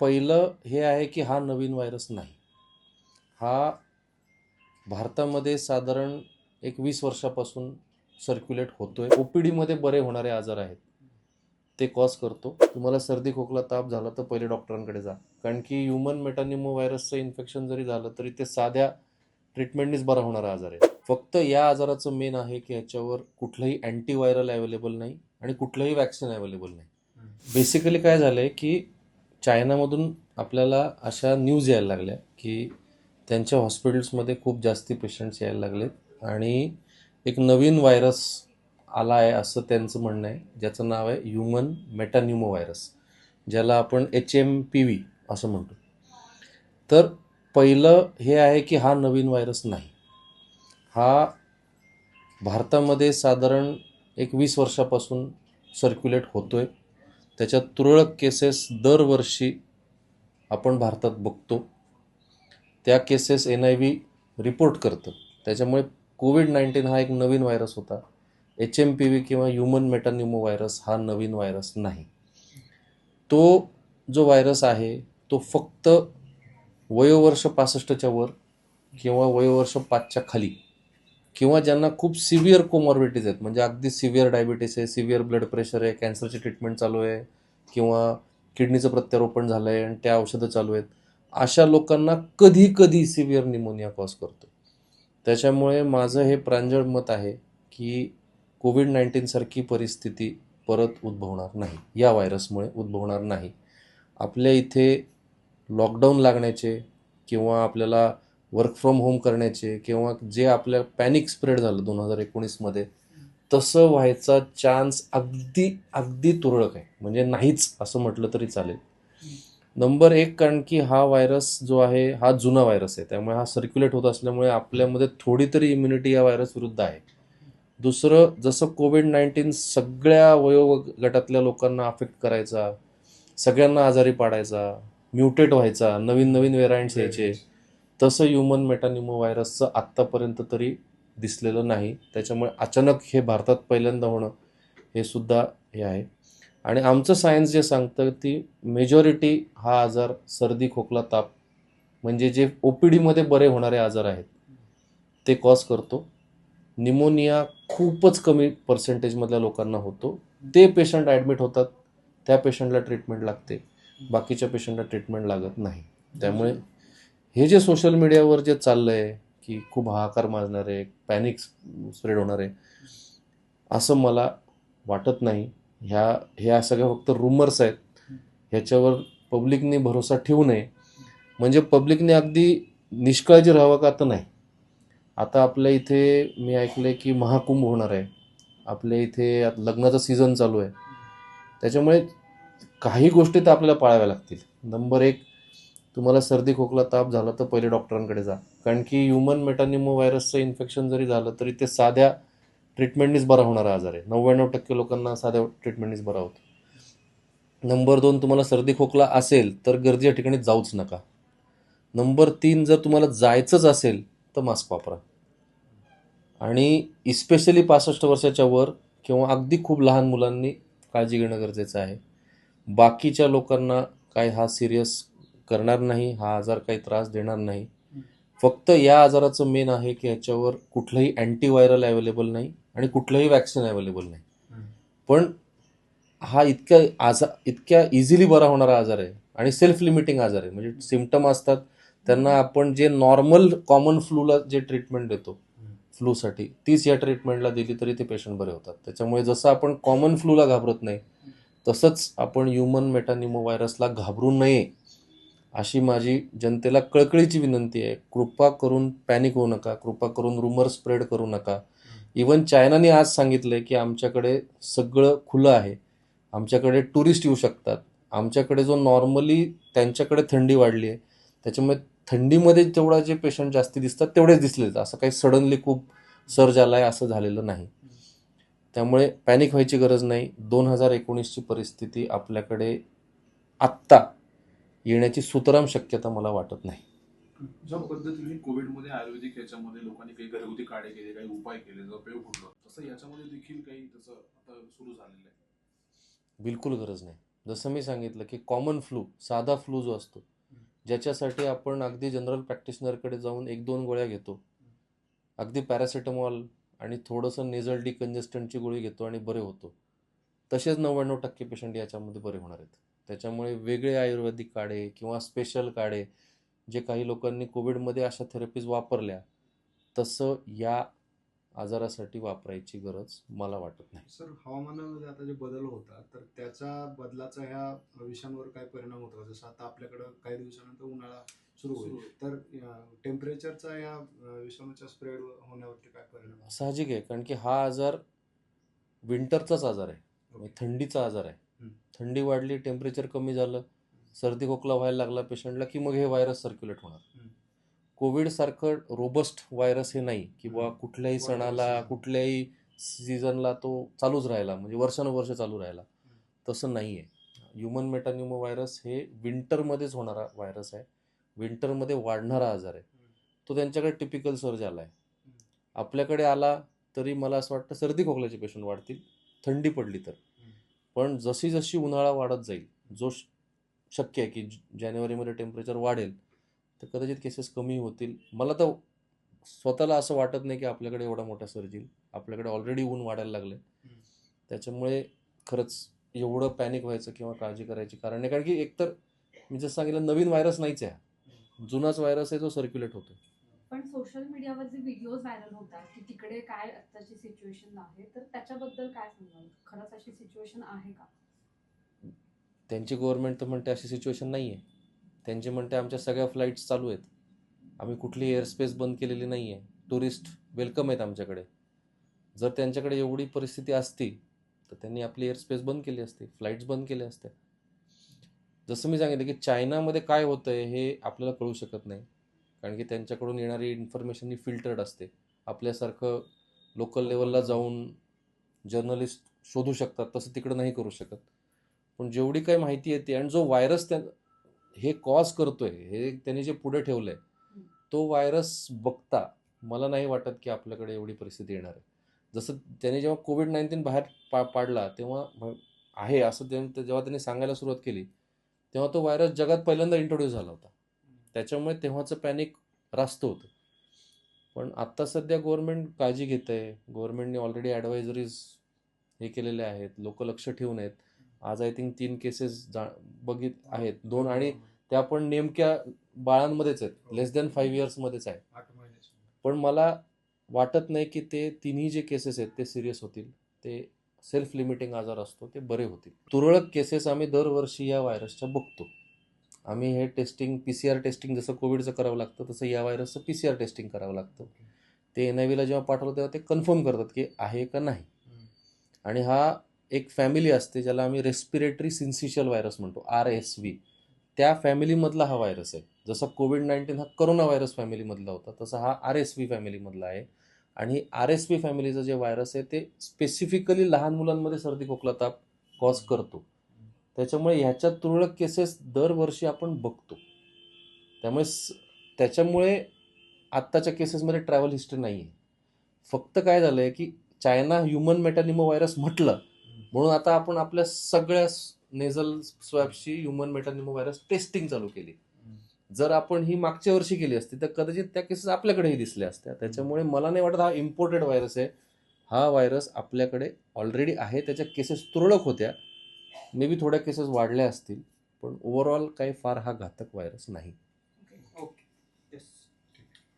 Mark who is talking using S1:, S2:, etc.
S1: पहिलं हे आहे की हा नवीन व्हायरस नाही. हा भारतामध्ये साधारण एक वीस वर्षापासून सर्क्युलेट होतोय. ओ पी डीमध्ये बरे होणारे आजार आहेत. ते कॉज करतो. तुम्हाला सर्दी खोकला ताप झाला तर पहिले डॉक्टरांकडे जा. कारण की ह्युमन मेटानिमो व्हायरसचं इन्फेक्शन जरी झालं तरी ते साध्या ट्रीटमेंटनीच बरा होणारा आजार आहे. फक्त या आजाराचं मेन आहे की ह्याच्यावर कुठलंही अँटीव्हायरल अवेलेबल नाही आणि कुठलंही वॅक्सिन अवेलेबल नाही. बेसिकली काय झालंय की चायनामधून आपल्याला अशा न्यूज यायला लागल्या की त्यांच्या हॉस्पिटल्समध्ये खूप जास्ती पेशंट्स यायला लागलेत. आणि एक नवीन व्हायरस आला आहे असं त्यांचं म्हणणं आहे. ज्याचं नाव आहे ह्युमन मेटान्युमो व्हायरस ज्याला आपण एच एम पी व्ही असं म्हणतो. तर पहिलं हे आहे की हा नवीन व्हायरस नाही. हा भारतामध्ये साधारण एक वीस वर्षापासून सर्क्युलेट होतो आहे त्याच्या तुरळक केसेस दरवर्षी आपण भारतात बघतो. त्या cases N I V report करतं. त्याच्यामुळे कोविड नाईन्टीन हा एक नवीन व्हायरस होता. एच एम पी व्ही किंवा ह्युमन मेटान्युमो व्हायरस हा नवीन व्हायरस नाही. तो जो व्हायरस आहे तो फक्त वयोवर्ष पासष्टच्या वर किंवा वयोवर्ष पाचच्या खाली किंवा ज्यांना खूप सिव्हिअर कोमॉर्बिटीज आहेत म्हणजे अगदी सिव्हिअर डायबिटीस आहे सिव्हिअर ब्लड प्रेशर आहे कॅन्सरची ट्रीटमेंट चालू आहे किंवा किडनीचं प्रत्यारोपण झालं आहे आणि त्या औषधं चालू आहेत अशा लोकांना कधी कधी सिव्हिअर निमोनिया कॉज करतो. त्याच्यामुळे माझं हे प्रांजळ मत आहे की कोविड नाईन्टीनसारखी परिस्थिती परत उद्भवणार नाही. या व्हायरसमुळे उद्भवणार नाही. आपल्या इथे लॉकडाऊन लागण्याचे किंवा आपल्याला वर्क फ्रॉम होम करण्याचे किंवा जे आपल्या पॅनिक स्प्रेड झालं दोन हजार एकोणीसमध्ये तसं व्हायचा चान्स अगदी अगदी तुरळक आहे. म्हणजे नाहीच असं म्हटलं तरी चालेल. नंबर एक कारण की हा व्हायरस जो आहे हा जुना व्हायरस आहे. त्यामुळे हा सर्क्युलेट होत असल्यामुळे आपल्यामध्ये थोडी तरी इम्युनिटी या व्हायरस विरुद्ध आहे. दुसरं जसं कोविड नाईन्टीन सगळ्या वयोगटातल्या लोकांना अफेक्ट करायचा सगळ्यांना आजारी पाडायचा म्युटेट व्हायचा नवीन नवीन व्हेरायंट्स यायचे तसं ह्युमन मेटानिमो व्हायरसचं आत्तापर्यंत तरी दिसलेलं नाही. त्याच्यामुळे अचानक हे भारतात पहिल्यांदा होणं हे सुद्धा हे आहे. आणि आमचं सायन्स जे सांगतं ती मेजॉरिटी हा आजार सर्दी खोकला ताप म्हणजे जे ओ पी डीमध्ये बरे होणारे आजार आहेत ते कॉज करतो. निमोनिया खूपच कमी पर्सेंटेजमधल्या लोकांना होतो. ते पेशंट ॲडमिट होतात. त्या पेशंटला ट्रीटमेंट लागते. बाकीच्या पेशंटला ट्रीटमेंट लागत नाही. त्यामुळे हे जे सोशल मीडियावर जे चाललं आहे की खूप हाहाकार माजणार आहे पॅनिक स्प्रेड होणार आहे असं मला वाटत नाही. ह्या ह्या सगळ्या फक्त रुमर्स आहेत. ह्याच्यावर पब्लिकने भरोसा ठेवू नये. म्हणजे पब्लिकने अगदी निष्काळजी राहावं का तर नाही. आता आपल्या इथे मी ऐकलं की महाकुंभ होणार आहे. आपल्या इथे आता लग्नाचा सीझन चालू आहे. त्याच्यामुळे काही गोष्टी तर आपल्याला पाळाव्या लागतील. नंबर एक तुम्हाला सर्दी खोकला ताप झाला तर पहिले डॉक्टरांकडे जा. कारण की ह्युमन मेटानिमो व्हायरसचं इन्फेक्शन जरी झालं तरी ते साध्या ट्रीटमेंटनीच बरा होणारा आजार आहे. नव्याण्णव टक्के लोकांना साध्या ट्रीटमेंटनीच बरा होतो. नंबर दोन तुम्हाला सर्दी खोकला असेल तर गर्दीच्या ठिकाणी जाऊच नका. नंबर तीन जर तुम्हाला जायचंच असेल तर मास्क वापरा. आणि इस्पेशली पासष्ट वर्षाच्या वर किंवा अगदी खूप लहान मुलांनी काळजी घेणं गरजेचं आहे. बाकीच्या लोकांना काय हा सिरियस करणार नाही हा आजार काही त्रास देणार नाही. फक्त या आजाराचं मेन आहे की ह्याच्यावर कुठलंही अँटीव्हायरल अवेलेबल नाही आणि कुठलंही वॅक्सिन अवेलेबल नाही. पण हा इतक्या आजार इतक्या इझिली बरा होणारा आजार आहे आणि सेल्फ लिमिटिंग आजार आहे. म्हणजे सिमटम असतात त्यांना आपण जे नॉर्मल कॉमन फ्लूला जे ट्रीटमेंट देतो फ्लूसाठी तीच या ट्रीटमेंटला दिली तरी ते पेशंट बरे होतात. त्याच्यामुळे जसं आपण कॉमन फ्लूला घाबरत नाही तसंच आपण ह्युमन मेटानिमो व्हायरसला घाबरू नये. अशी माझी जनतेला कळकळीची विनंती आहे. कृपा करून पॅनिक होऊ नका. कृपा करून रुमर स्प्रेड करू नका. इवन चायनाने आज सांगितलंय की आमच्याकडे सगळं खुलं आहे. आमच्याकडे टुरिस्ट येऊ शकतात. आमच्याकडे जो नॉर्मली त्यांच्याकडे थंडी वाढली आहे त्याच्यामुळे थंडीमध्ये जेवढा जे पेशंट जास्ती दिसतात तेवढेच दिसले असं काही सडनली खूप सर्ज आला आहे असं झालेलं नाही. त्यामुळे पॅनिक व्हायची गरज नाही. दोन हजार एकोणीसची परिस्थिती आपल्याकडे आत्ता येण्याची सुतराम शक्यता मला वाटत नाही.
S2: ज्या पद्धतीने कोविडमध्ये आयुर्वेदिक याच्यामध्ये लोकांनी काही घरगुती काढे केले काही उपाय केले जो उपयोग होतो तसं याच्यामध्ये देखील काही तसं आता सुरू झालेलं आहे.
S1: बिलकुल गरज नाही. जसं मी सांगितलं की कॉमन फ्लू साधा फ्लू जो असतो ज्याच्यासाठी आपण अगदी जनरल प्रॅक्टिशनरकडे जाऊन एक दोन गोळ्या घेतो. अगदी पॅरासिटामॉल आणि थोडंसं नेझल डिकंजेस्टंटची गोळी घेतो आणि बरे होतो. तसेच नव्याण्णव टक्के पेशंट याच्यामध्ये बरे होणार आहेत. त्याच्यामुळे वेगळे आयुर्वेदिक काढे किंवा स्पेशल काढे जे काही लोकांनी कोविडमध्ये अशा थेरपीज वापरल्या तसं या आजारासाठी वापरायची गरज मला वाटत नाही
S3: सर हवामानामध्ये आता जे बदल होतात तर त्याचा बदलाचा ह्या विषयांवर काय परिणाम होतो? जसं आता आपल्याकडं काही दिवसानंतर उन्हाळा सुरू होईल. तर टेम्परेचरचा या विषाणूच्या स्प्रेड होण्यावरती काय परिणाम होतो?
S1: साहजिक आहे कारण की हा आजार विंटरचाच आजार आहे म्हणजे थंडीचा आजार आहे. थंडी वाढली टेम्परेचर कमी झालं सर्दी खोकला व्हायला लागला पेशंटला की मग हे व्हायरस सर्क्युलेट होणार.
S3: हम्म.
S1: कोविड सारखं रोबस्ट व्हायरस हे नाही की
S3: हम्म.
S1: कुठल्याही सणाला. कुठल्याही सीझनला तो चालूच राहिला म्हणजे वर्षानुवर्ष चालू राहिला. तसं नाही आहे ह्युमन मेटान्युमो व्हायरस हे विंटरमध्येच होणारा व्हायरस आहे. विंटरमध्ये वाढणारा आजार आहे. तो त्यांच्याकडे टिपिकल सर्ज आला आहे. आपल्याकडे आला तरी मला असं वाटतं सर्दी खोकल्याचे पेशंट वाढतील थंडी पडली तर. पण जशी जशी उन्हाळा वाढत जाईल जो शक्य आहे की जानेवारीमध्ये टेम्परेचर वाढेल तर कदाचित केसेस कमी होतील. मला तर स्वतःला असं वाटत नाही की आपल्याकडे एवढा मोठा सर्ज येईल. आपल्याकडे ऑलरेडी ऊन वाढायला लागले त्याच्यामुळे खरंच एवढं पॅनिक व्हायचं किंवा काळजी करायची कारण नाही. कारण की एकतर मी जसं सांगितलं नवीन व्हायरस नाहीच आहे. जुनाच व्हायरस आहे जो सर्क्युलेट होतो
S4: पण सोशल मीडियावर जे व्हिडिओज व्हायरल होतात की तिकडे काय आत्ताची सिच्युएशन आहे तर त्याच्याबद्दल काय सांगाल? खरंच अशी सिच्युएशन आहे का?
S1: त्यांची गव्हर्नमेंट तर म्हणते अशी सिच्युएशन नाही आहे त्यांचे म्हणते आमच्या सगळ्या फ्लाईट्स चालू आहेत. आम्ही कुठली एअरस्पेस बंद केलेली नाही आहे टुरिस्ट वेलकम आहेत आमच्याकडे. जर त्यांच्याकडे एवढी परिस्थिती असती तर त्यांनी आपली एअरस्पेस बंद केली असती फ्लाईट्स बंद केल्या असत्या जसं मी सांगितलं की चायनामध्ये काय होतं आहे हे आपल्याला कळू शकत नाही. कारण की त्यांच्याकडून येणारी इन्फॉर्मेशन ही फिल्टर्ड असते. आपल्यासारखं लोकल लेवलला जाऊन जर्नलिस्ट शोधू शकतात तसं तिकडं नाही करू शकत. पण जेवढी काही माहिती येते आणि जो व्हायरस त्या हे कॉज करतोय हे त्यांनी जे पुढे ठेवलं आहे तो व्हायरस बघता मला नाही वाटत की आपल्याकडे एवढी परिस्थिती येणार आहे. जसं त्याने जेव्हा कोविड नाईन्टीन बाहेर पा पाडला तेव्हा आहे असं त्यां- जेव्हा त्यांनी सांगायला सुरुवात केली तेव्हा तो व्हायरस जगात पहिल्यांदा इंट्रोड्यूस झाला होता. त्याच्यामुळे तेव्हाचं पॅनिक रास्त होतं. पण आत्ता सध्या गव्हर्नमेंट काळजी घेत आहे. गव्हर्नमेंटने ऑलरेडी ॲडवायझरीज हे केलेले आहेत. लोक लक्ष ठेवून आहेत. आज आय थिंक तीन केसेस जा बघित आहेत. दोन आणि त्या पण नेमक्या बाळांमध्येच आहेत. लेस दॅन फाईव्ह इयर्समध्येच आहे पण मला वाटत नाही की ते तिन्ही जे केसेस आहेत ते सिरियस होतील. ते सेल्फ लिमिटिंग आजार असतो. ते बरे होतील. तुरळक केसेस आम्ही दरवर्षी या व्हायरसच्या बघतो. आम्ही हे testing P C R testing जसं कोविडचं करावं लागतं तसं या व्हायरसचं पी सी आर टेस्टिंग करावं लागतं. ते एन आय व्हीला जेव्हा पाठवलं तेव्हा ते कन्फर्म करतात की आहे का नाही. आणि हा एक फॅमिली असते ज्याला आम्ही रेस्पिरेटरी सिन्सिशियल व्हायरस म्हणतो आर एस व्ही त्या फॅमिलीमधला हा व्हायरस आहे. जसं कोविड नाईन्टीन हा करोना व्हायरस फॅमिलीमधला होता तसा हा आर एस व्ही फॅमिलीमधला आहे. आणि आर एस व्ही फॅमिलीचं जे व्हायरस आहे ते स्पेसिफिकली लहान मुलांमध्ये सर्दी खोकला ताप कॉज करतो. त्याच्यामुळे ह्याच्या तुरळक केसेस दरवर्षी आपण बघतो. त्यामुळे स- त्याच्यामुळे आत्ताच्या केसेसमध्ये ट्रॅव्हल हिस्ट्री नाही आहे फक्त काय झालं आहे की चायना ह्युमन मेटानिमो व्हायरस म्हटलं म्हणून आता आपण आपल्या सगळ्या नेझल स्वॅबची ह्युमन मेटानिमो व्हायरस टेस्टिंग चालू केली. जर आपण ही मागच्या वर्षी केली असती तर कदाचित त्या केसेस आपल्याकडेही दिसल्या असत्या. त्याच्यामुळे मला नाही वाटत हा इम्पोर्टेड व्हायरस आहे. हा व्हायरस आपल्याकडे ऑलरेडी आहे. त्याच्या केसेस तुरळक होत्या. मे बी थोड्या केसेस वाढल्या असतील पण ओव्हरऑल काही फार हा घातक व्हायरस नाही.